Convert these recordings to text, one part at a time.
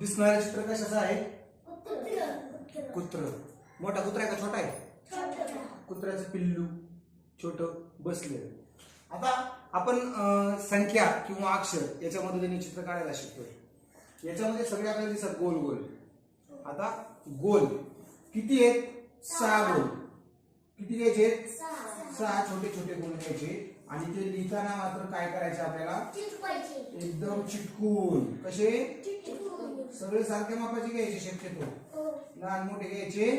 दिसणारे चित्र कशाचं आहे? कुत्र. मोठा कुत्रा आहे का छोटा आहे? कुत्र्याचं पिल्लू छोट बसलेलं. आता आपण संख्या किंवा अक्षर याच्या मदतीने चित्र काढायला शिकतोय. याच्यामध्ये सगळे आपल्याला दिसतात गोल गोल. आता गोल. किती आहेत? सहा गोल. किती घ्यायचे? सहा. छोटे छोटे गोल घ्यायचे. आणि ते लिहिताना मात्र काय करायचे आपल्याला? एकदम चिटकून. कसे? सगळे सारख्या मापाचे घ्यायचे शक्यतो. लहान मोठे घ्यायचे?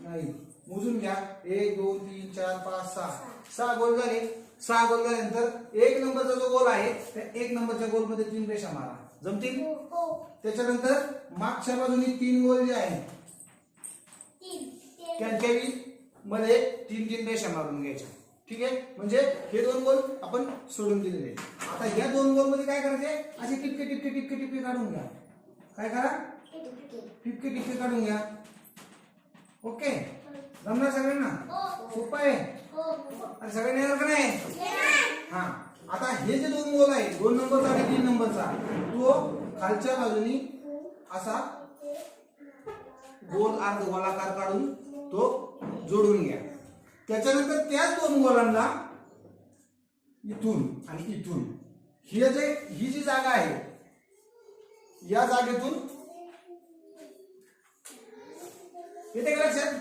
नाही. मोजून घ्या. एक दोन तीन चार पाच सहा. सहा. गोल झाले. सहा गोल झाल्यानंतर एक नंबरचा जो गोल आहे त्या एक नंबरच्या गोलमध्ये तीन रेषा मारा. जमतील? त्याच्यानंतर मागच्या बाजूनी तीन गोल जे आहेत त्यांच्या मध्ये तीन तीन रेषा मारून घ्यायच्या. ठीक आहे? म्हणजे हे दोन गोल आपण सोडून दिलेले आता या दोन गोलमध्ये काय करायचे असे टिपके टिपके टिपके टिपके काढून घ्या. काय करा? टिपके टिपके काढून घ्या. ओके? जमणार सगळ्यांना? सोपं आहे? अरे सगळ्यांना येणार का नाही? हा. आता हे जे दोन गोल आहे दोन नंबरचा आणि तीन नंबरचा तो खालच्या बाजूनी असा गोल अर्ध गोलाकार काढून तो जोडून घ्या. त्याच्यानंतर त्याच दोन गोलांना इथून आणि इथून. ही जे ही जी जागा आहे या जागेतून. येते का लक्षात?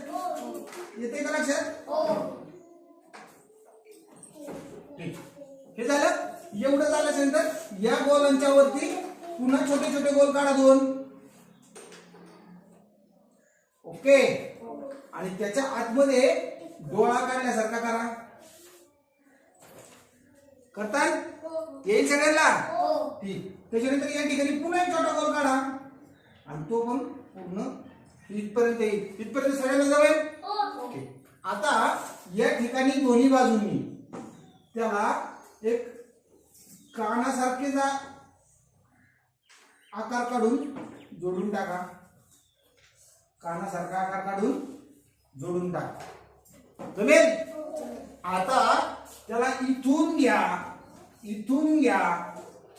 येते का लक्षात? ठीक. हे झालं? एवढं झाल्याच्या या गोलांच्या वरती पुन्हा छोटे छोटे गोल काढा दोन. ओके. आणि त्याच्या आतमध्ये डोळा काढण्यासारखा करा. करताय? येईल सगळ्यांना ठीक. त्याच्यानंतर या ठिकाणी पुन्हा एक छोटा गोल काढा. आणि तो पण पूर्ण इथपर्यंत येईल. इथपर्यंत सगळ्यांना जमेल? ओके. आता या ठिकाणी दोन्ही बाजूंनी त्याला एक कानासारखे जा आकार काढून जोडून टाका. कानासारखा आकार काढून जोडून टाका. जमेल? आता त्याला इथून घ्या. इथून घ्या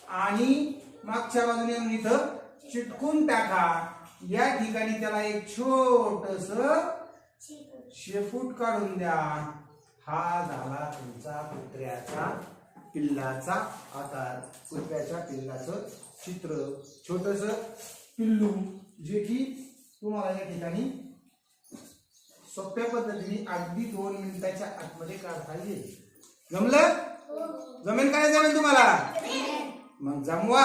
आणि मागच्या बाजूने इथं चिटकून टाका. या ठिकाणी त्याला एक छोटस शेपूट काढून द्या. हा झाला तुमचा कुत्र्याचा पिल्लाचा आकार. कुत्र्याच्या पिल्लाचं चित्र. छोटस पिल्लू जे की तुम्हाला या ठिकाणी सोप्या पद्धतीने अगदी दोन मिनिटाच्या आतमध्ये काढता येईल. जमलं? हो. जमेल काय जमेल तुम्हाला? मग जमवा.